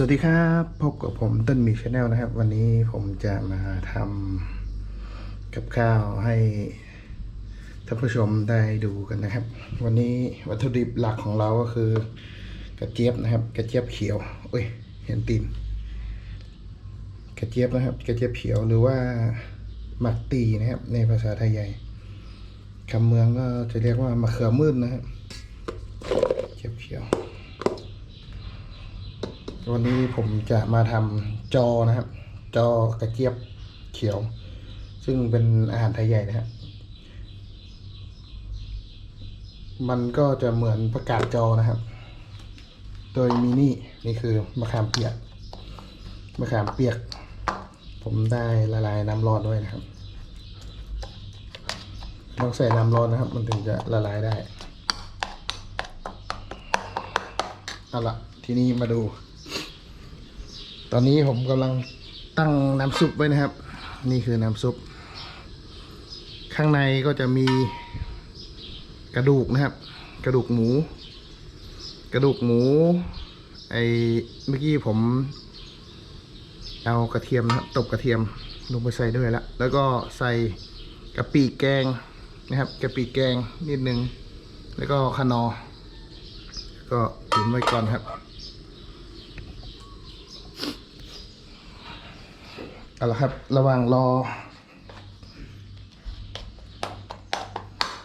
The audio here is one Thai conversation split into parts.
สวัสดีครับพบกับผมต้นมีชาแนลนะครับ วันนี้ผมจะมาทำกับข้าวให้ท่านผู้ชมได้ดูกันนะครับ วันนี้วัตถุดิบหลักของเราก็คือกระเจี๊ยบนะครับ กระเจี๊ยบเขียวเอ้ยเห็นตีนกระเจี๊ยบนะครับ กระเจี๊ยบเขียวหรือว่าหมักตีนะครับ ในภาษาไทยใหญ่คำเมืองก็จะเรียกว่ามะเขือมืดนะครับกระเจี๊ยบเขียว วันนี้ผมจะมาทำจอนะครับ จอกระเจี๊ยบเขียว ซึ่งเป็นอาหารไทยใหญ่นะครับมันก็จะเหมือนประกาศจอนะครับ โดยมีนี่นี่คือมะขามเปียกมะขามเปียก ผมได้ละลายน้ำร้อนด้วยนะครับต้องใส่น้ำร้อนนะครับ มันถึงจะละลายได้เอาละทีนี้มาดู ตอนนี้ผมกำลังตั้งน้ำซุปไว้นะครับ นี่คือน้ำซุป ข้างในก็จะมีกระดูกนะครับ กระดูกหมู กระดูกหมู ไอเมื่อกี้ผมเอากระเทียมนะครับตบกระเทียมลงไปใส่ด้วยแล้วแล้วก็ใส่กะปิแกงนะครับกะปิแกงนิดนึง แล้วก็คะนอ ก็ตุ๋นไว้ก่อนครับ เอาละครับ ระหว่างรอ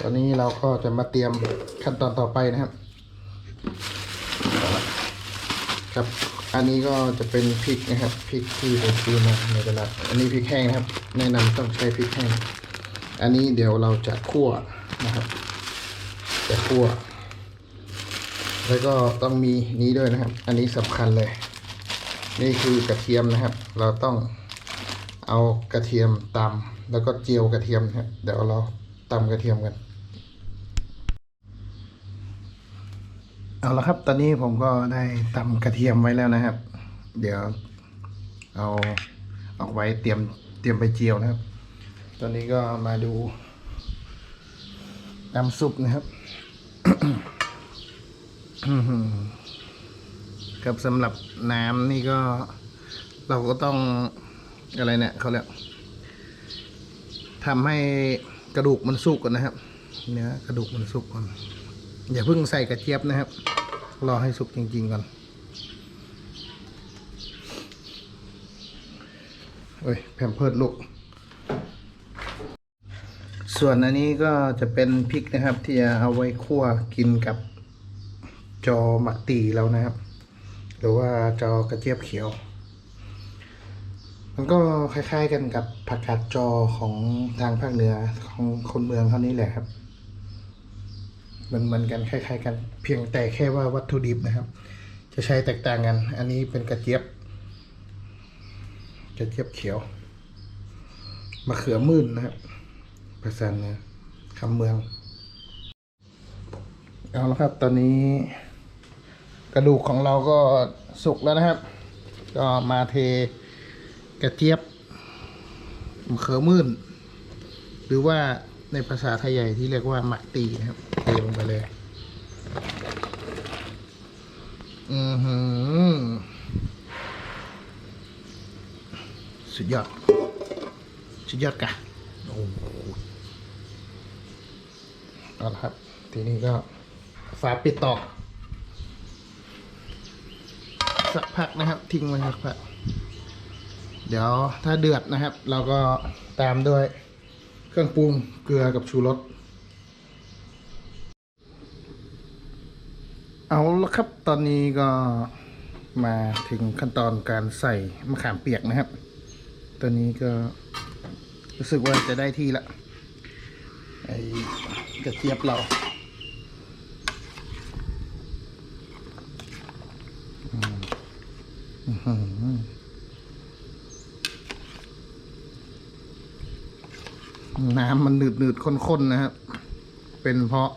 ตอนนี้เราก็จะมาเตรียมขั้นตอนต่อไปนะครับ ครับ อันนี้ก็จะเป็นพริกนะครับ พริกที่ผมซื้อมาในตลาด อันนี้พริกแห้งนะครับ แนะนำต้องใช้พริกแห้ง อันนี้เดี๋ยวเราจะคั่วนะครับ จะคั่ว แล้วก็ต้องมีนี้ด้วยนะครับ อันนี้สำคัญเลย นี่คือกระเทียมนะครับ เราต้อง เอากระเทียมตำแล้วก็เจียวกระเทียมครับเดี๋ยวเราตำกระเทียมกัน เอาละครับตอนนี้ผมก็ได้ตำกระเทียมไว้แล้วนะครับ เดี๋ยวเอาออกไว้เตรียมเตรียมไปเจียวนะครับ ตอนนี้ก็มาดูน้ำซุปนะครับครับสำหรับน้ำนี่ก็เราก็ต้อง อะไรเนี่ยเขาเรียกทำให้กระดูกมันสุกก่อนนะครับ เนื้อกระดูกมันสุกก่อน อย่าเพิ่งใส่กระเจี๊ยบนะครับ รอให้สุกจริง ๆ ก่อนเอ้ยแผ่นเพิดลูก ส่วนอันนี้ก็จะเป็นพริกนะครับ ที่จะเอาไว้คั่วกินกับจอหมักตีแล้วนะครับ หรือว่าจอกระเจี๊ยบเขียว มันก็คล้าย ๆกันกับผักกาดจอของทางภาคเหนือของคนเมืองเขานี่แหละครับ มันเหมือนกันคล้าย ๆ กัน เพียงแต่แค่ว่าวัตถุดิบนะครับ จะใช้แตกต่างกัน อันนี้เป็นกระเจี๊ยบ กระเจี๊ยบเขียวมะเขือมื่นนะครับภาษาเหนือคำเมือง เอาละครับ ตอนนี้ กระดูกของเราก็สุกแล้วนะครับ ก็มาเท กระเจี๊ยบมะเขือมื่น หรือว่าในภาษาไทยใหญ่ที่เรียกว่าหมักตีนะครับเทลงไปเลย อือหือ สุดยอด สุดยอดกะโอ้โหเอาละครับ ทีนี้ก็ฝาปิดต่อ สักพักนะครับ ทิ้งไว้สักพัก เดี๋ยวถ้าเดือดนะครับ เราก็ตามด้วยเครื่องปรุงเกลือกับชูรสเอาละครับตอนนี้ก็มาถึงขั้นตอนการใส่มะขามเปียกนะครับ ตอนนี้ก็รู้สึกว่าจะได้ที่ละไอ้กระเจี๊ยบเรา อื้อหือ น้ำมันหนืดหนืดๆข้นๆนะครับ เป็นเพราะ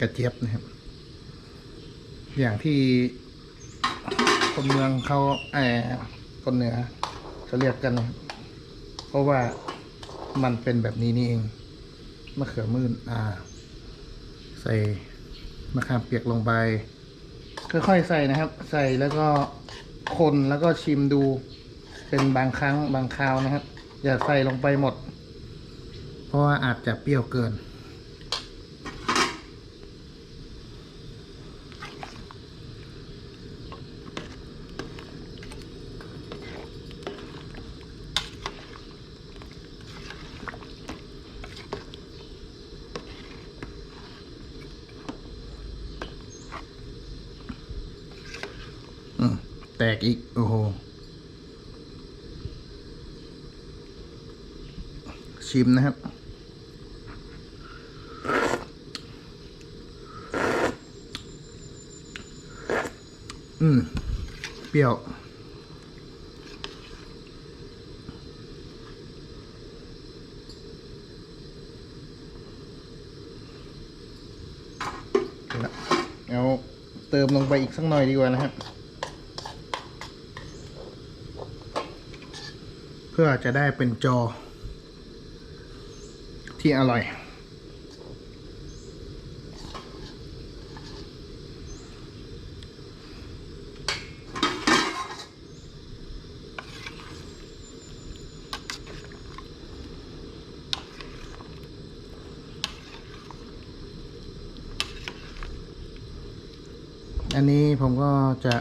กระเจี๊ยบนะครับ อย่างที่คนเมืองเขาแอบคนเหนือเขาเรียกกันนะเพราะว่ามันเป็นแบบนี้นี่เองมะเขือมื่นอ่า ใส่มะขามเปียกลงไปค่อยๆใส่นะครับ ใส่แล้วก็คนแล้วก็ชิมดู เป็นบางครั้งบางคราวนะครับ อย่าใส่ลงไปหมด ราะว่าอาจจะเปรี้ยวเกินอืมแตกอีก โอ้โหชิมนะครับ อืม เป รี้ยว เอาเติมลงไปอีกสักหน่อยดีกว่านะครับ เพื่อจะได้เป็นจอที่อร่อย อันนี้ผมก็จะ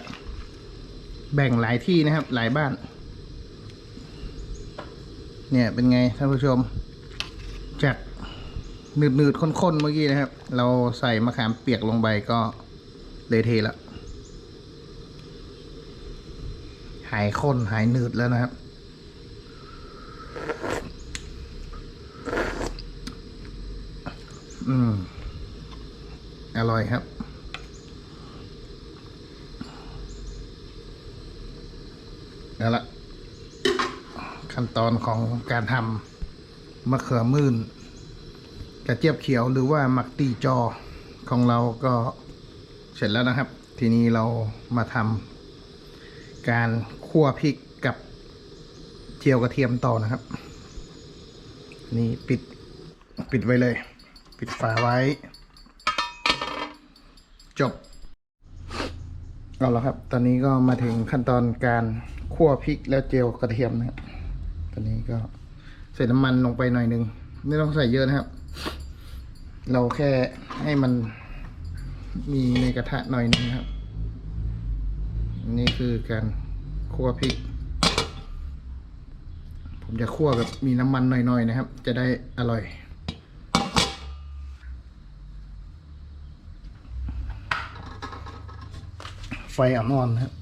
แบ่งหลายที่นะครับ หลายบ้าน เนี่ยเป็นไงท่านผู้ชม จากหนืดๆข้นๆเมื่อกี้นะครับ เราใส่มะขามเปียกลงไปก็เละเทแล้วหายข้นหายหนืดแล้วนะครับ อืม อร่อยครับ นั่นละขั้นตอนของการทำมะเขือมื่นกระเจี๊ยบเขียวหรือว่ามักตีจอของเราก็เสร็จแล้วนะครับ ทีนี้เรามาทำการคั่วพริกกับเจียวกระเทียมต่อนะครับ นี่ปิดปิดไว้เลย ปิดฝาไว้ จบเอาละครับ ตอนนี้ก็มาถึงขั้นตอนการ คั่วพริกแล้วเจียวกระเทียมนะครับตอนนี้ก็ใส่น้ำมันลงไปหน่อยนึงไม่ต้องใส่เยอะนะครับ เราแค่ให้มันมีในกระทะหน่อยนึงครับ นี่คือการคั่วพริก ผมจะคั่วแบบมีน้ำมันหน่อยๆนะครับ จะได้อร่อยไฟอ่อนๆนครับ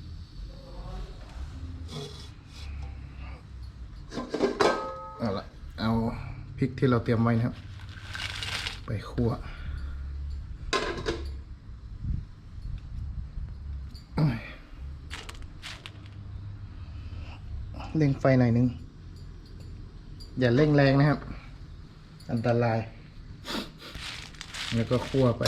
พริกที่เราเตรียมไว้นะครับ ไปคั่วเร่งไฟหน่อยนึง อย่าเร่งแรงนะครับ อันตราย แล้วก็คั่วไป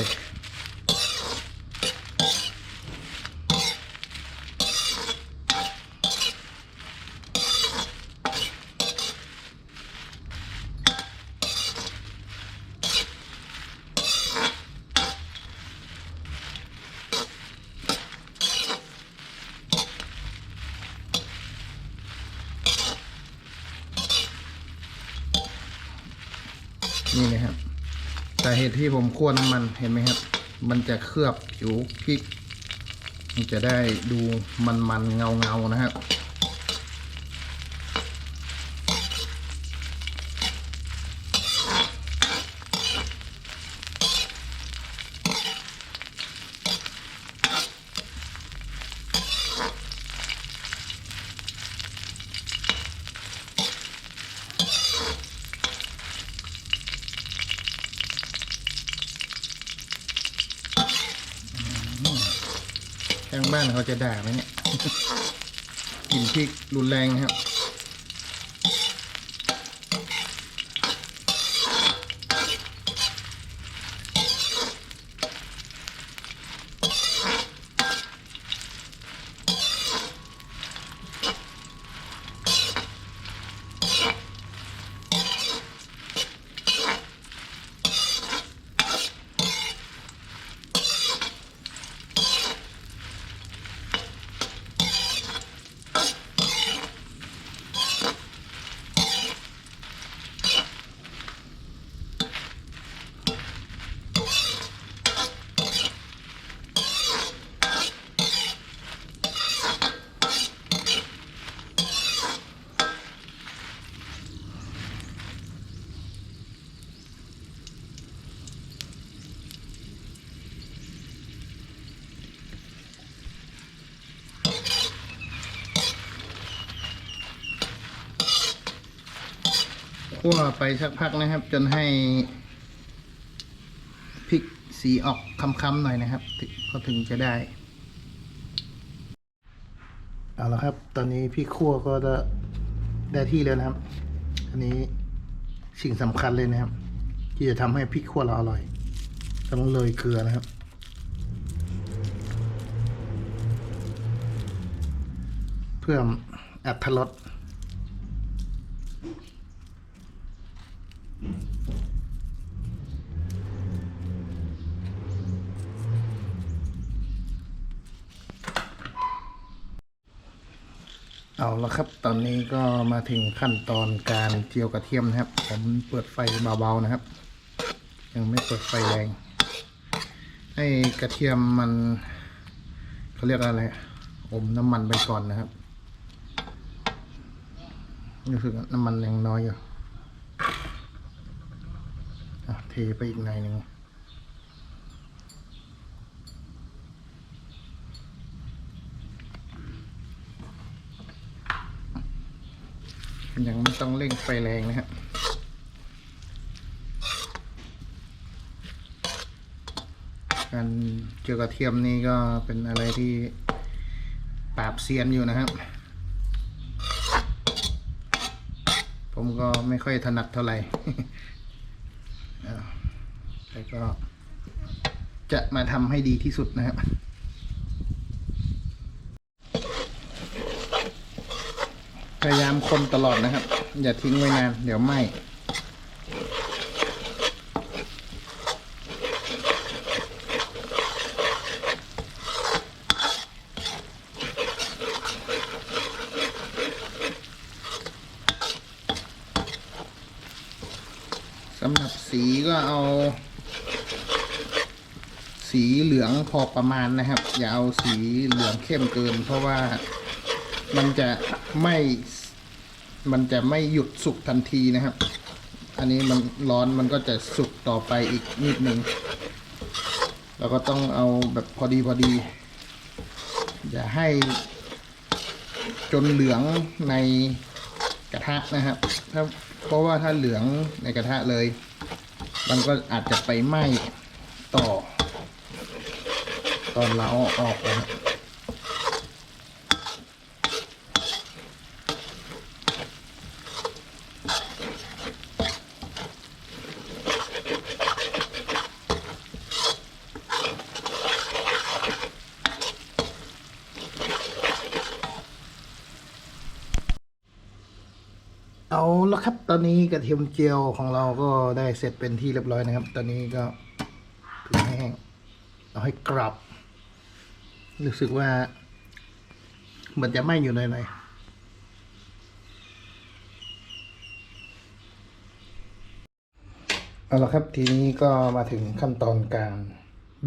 นี่นะครับแต่เหตุที่ผมคั่วน้ำมันเห็นไหมครับ มันจะเคลือบผิวพริก มันจะได้ดูมันๆเงาๆนะครับ ทางบ้านเขาจะด่าไหมเนี่ยกลิ่นพริกรุนแรงนะครับ คั่วไปสักพักนะครับ จนให้พริกสีออกค้ำๆหน่อยนะครับก็ถึงจะได้ เอาละครับ ตอนนี้พริกคั่วก็จะได้ที่แล้วนะครับ อันนี้สิ่งสำคัญเลยนะครับ ที่จะทำให้พริกคั่วเราอร่อยต้องโรยเกลือนะครับเพื่ออัตรส เอาละครับ ตอนนี้ก็มาถึงขั้นตอนการเจียวกระเทียมนะครับ ผมเปิดไฟเบาๆนะครับ ยังไม่เปิดไฟแรงให้กระเทียมมันเขาเรียกอะไรอมน้ำมันไปก่อนนะครับรู้สึกน้ำมันยังน้อยอยู่เทไปอีกหน่อยหนึ่ง ยังไม่ต้องเร่งไฟแรงนะครับการเจียวกระเทียมนี่ก็เป็นอะไรที่ปราบเซียนอยู่นะครับ ผมก็ไม่ค่อยถนัดเท่าไหร่แต่ก็จะมาทำให้ดีที่สุดนะครับ พยายามคนตลอดนะครับ อย่าทิ้งไว้นาน เดี๋ยวไหม้สำหรับสีก็เอา สีเหลืองพอประมาณนะครับ อย่าเอาสีเหลืองเข้มเกิน เพราะว่ามันจะไม่ มันจะไม่หยุดสุกทันทีนะครับ อันนี้มันร้อนมันก็จะสุกต่อไปอีกนิดนึงเราก็ต้องเอาแบบพอดีพอดี อย่าให้จนเหลืองในกระทะนะครับถ้าเพราะว่าถ้าเหลืองในกระทะเลย มันก็อาจจะไปไหม้ต่อ ตอนเราเอาออกนะครับ ครับ ตอนนี้กระเทียมเจียวของเราก็ได้เสร็จเป็นที่เรียบร้อยนะครับ ตอนนี้ก็ถึงแห้งเอาให้กรอบรู้สึกว่าเหมือนจะไหม้อยู่หน่อยๆเอาละครับทีนี้ก็มาถึงขั้นตอนการ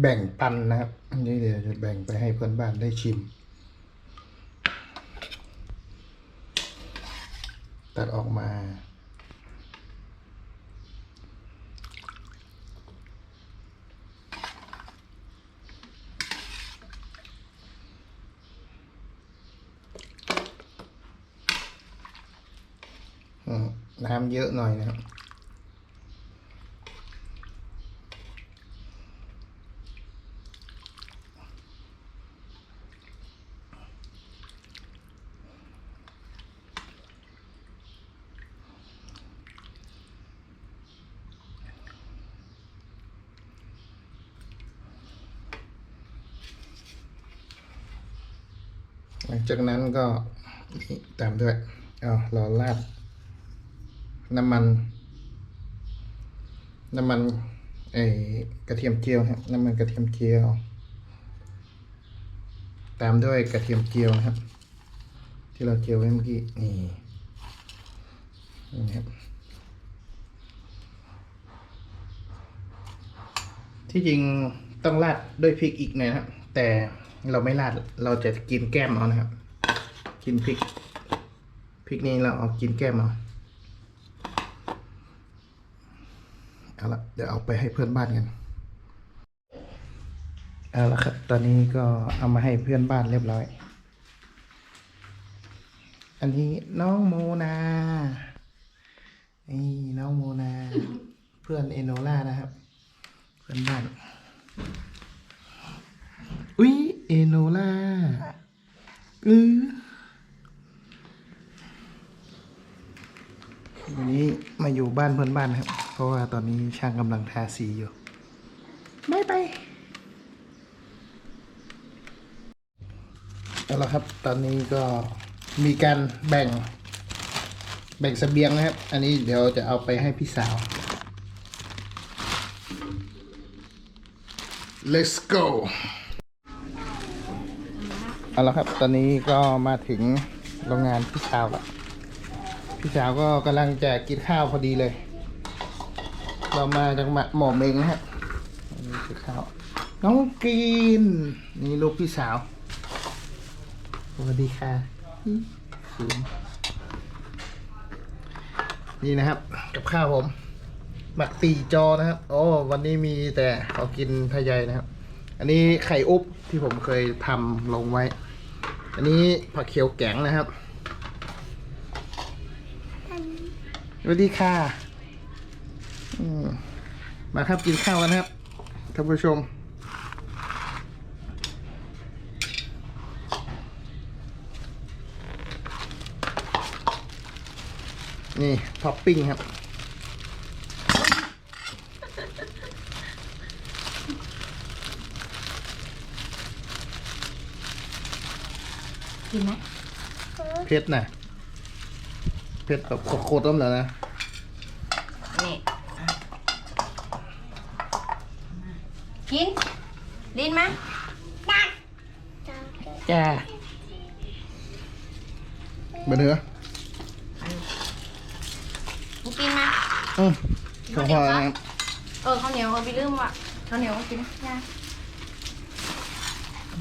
แบ่งปันนะครับอันนี้เดี๋ยวจะแบ่งไปให้เพื่อนบ้านได้ชิม ตัดออกมา น้ำเยอะหน่อยนะครับ หลังจากนั้นก็นี่ตามด้วยเอาเราราด น้ำมัน น้ำมันไอกระเทียมเจียวครับน้ำมันกระเทียมเจียว ตามด้วยกระเทียมเจียวครับ ที่เราเจียวไว้เมื่อกี้นี่นี่ครับที่จริงต้องราดด้วยพริกอีกหน่อยนะครับแต่เราไม่ราดเราจะกินแก้มเอานะครับ กินพริกพริกนี้เราเอากินแก้มเอา เอาละเดี๋ยวเอาไปให้เพื่อนบ้านกันเอาละครับ ตอนนี้ก็เอามาให้เพื่อนบ้านเรียบร้อย อันนี้น้องโมนานี่น้องโมนา เพื่อนเอโนล่านะครับ เพื่อนบ้าน อุ๊ยเอโนล่าอือวันนี้มาอยู่ บ้านเพื่อนบ้านครับ เพราะว่าตอนนี้ช่างกำลังทาสีอยู่ไม่ไปเอาละครับ ตอนนี้ก็มีการแบ่ง แบ่งเสบียงนะครับ อันนี้เดี๋ยวจะเอาไปให้พี่สาว let's go เอาละครับ ตอนนี้ก็มาถึงโรงงานพี่สาวแล้ว พี่สาวก็กำลังจะกินข้าวพอดีเลย เรามาจากหมอเมงนะครับอันนี้คือข้าวน้องกิน นี่ลูกพี่สาวสวัสดีค่ะนี่นะครับ กับข้าวผม หมักตีจอนะครับ โอ้วันนี้มีแต่เขากินทะยายนะครับ อันนี้ไข่อุบที่ผมเคยทำลงไว้ อันนี้ผักเขียวแกงนะครับ สวัสดีค่ะอืมมาครับกินข้าวกันครับท่านผู้ชม นี่ท็อปปิ้งครับ กินไหมเผ็ดนะ เผ็ดแบบโคตรๆต้มแล้วนะนี่กิน ลิ้นไหมแกเบอร์เนื้อมึงกินไหมอืมของพ่อนะครับเออข้าวเหนียวเอาไปลืมว่ะข้าวเหนียวกินยัง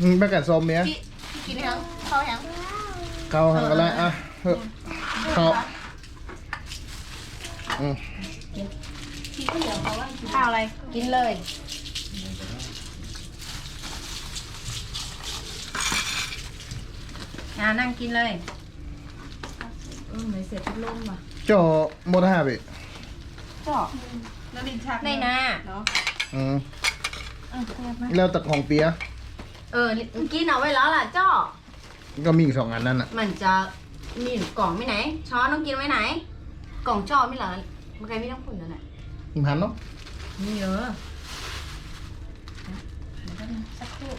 อืมแม่กันส้มเนี้ยพี่พี่กินยังข้าวยังเข้าทางกันแล้วอะเฮ้ยเข้า อืมข้าวอะไร กินเลย อ่านั่งกินเลยเออไม่เสร็จพัดลมอะเจ้าโมดห้าบิก็แล้วลิ้นชักในนาเนาะอืมเออแซ่บไหมแล้วตะของเปียะเออกินเอาไว้แล้วล่ะจ้อก็มีอีกสองอันนั่นอะ มันจะมีกล่องไม่ไหน ช้อนต้องกินไว้ไหน กล่องจ้อไม่เหรอมันใครไม่ต้องฝุ่นนั่นแหละมึงหันเนาะนี่เออสักครู่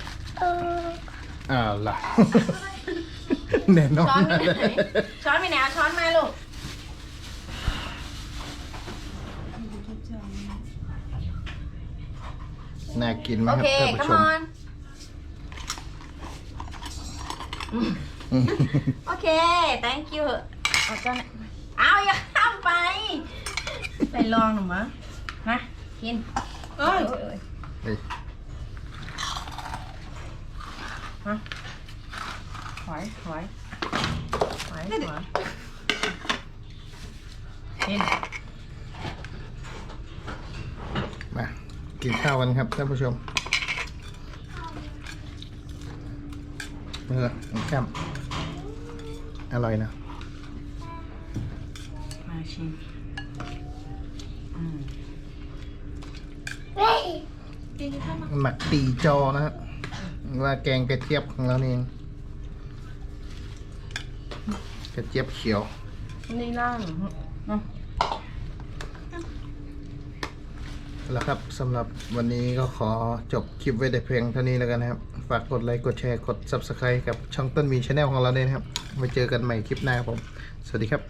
อ้าวล่ะ แน่นอนช้อนไปไหนช้อนไปไหนเอาช้อนมาลูกน่ากินมาโอกครับเคท่านผู้ come ชม on อืมโอเค thank you เอาจ้า เนี่ยเอาอย่าข้ามไปไปลองหนูมะมากินเอ้ยเอ้ยเฮ้ยมาหอยหอยหอยหอยกินมากินข้าวกันครับท่านผู้ชมเออแก้มอร่อยนะ มาชิมอืมกินข้าวมาหมักตีจอนะครับว่าแกงกระเจี๊ยบของเรานี่เองกระเจี๊ยบเขียว นี่ล่างเนาะแล้วครับสำหรับวันนี้ก็ขอจบคลิปไว้แต่เพียงเท่านี้แล้วกันนะครับ ฝากกดไลค์กดแชร์กด Subscribe กับช่องต้นมีชาแนลของเราด้วยนะครับไว้เจอกันใหม่คลิปหน้าครับผม สวัสดีครับ